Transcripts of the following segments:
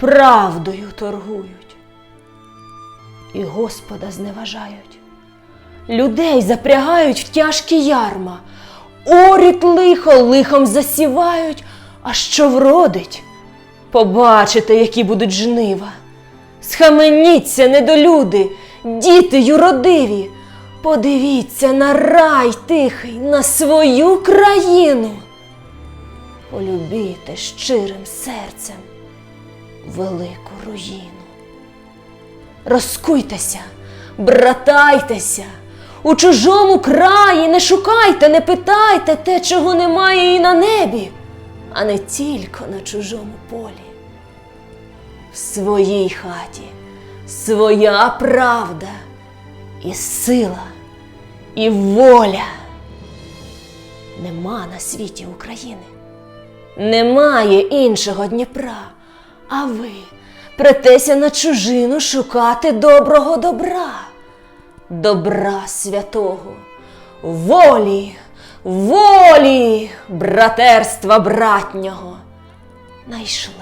правдою торгують. І Господа зневажають, людей запрягають в тяжкі ярма, орють лихо, лихом засівають, а що вродить, побачите, які будуть жнива. Схаменіться, недолюди, діти юродиві, подивіться на рай тихий, на свою країну. Полюбіте щирим серцем велику руїну. Розкуйтеся, братайтеся, у чужому краї не шукайте, не питайте те, чого немає і на небі, а не тільки на чужому полі. В своїй хаті своя правда і сила, і воля. Нема на світі України. Немає іншого Дніпра, а ви претеся на чужину шукати доброго добра, добра святого, волі, волі, братерства братнього. Найшли.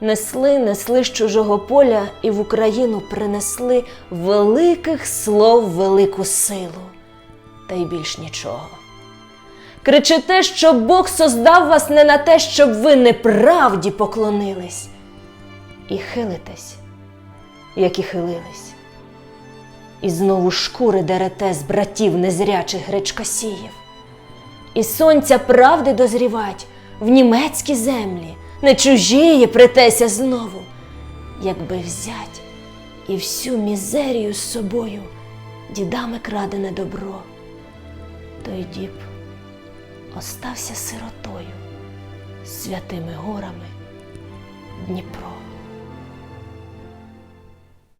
Несли, несли з чужого поля і в Україну принесли великих слов велику силу, та й більш нічого. Кричите, що Бог создав вас не на те, щоб ви неправді поклонились, і хилитесь, як і хилились. І знову шкури дерете з братів незрячих гречкосіїв. І сонця правди дозрівать в німецькі землі, не чужії претеся знову, якби взять і всю мізерію з собою дідами крадене добро, той діб остався сиротою святими горами Дніпро.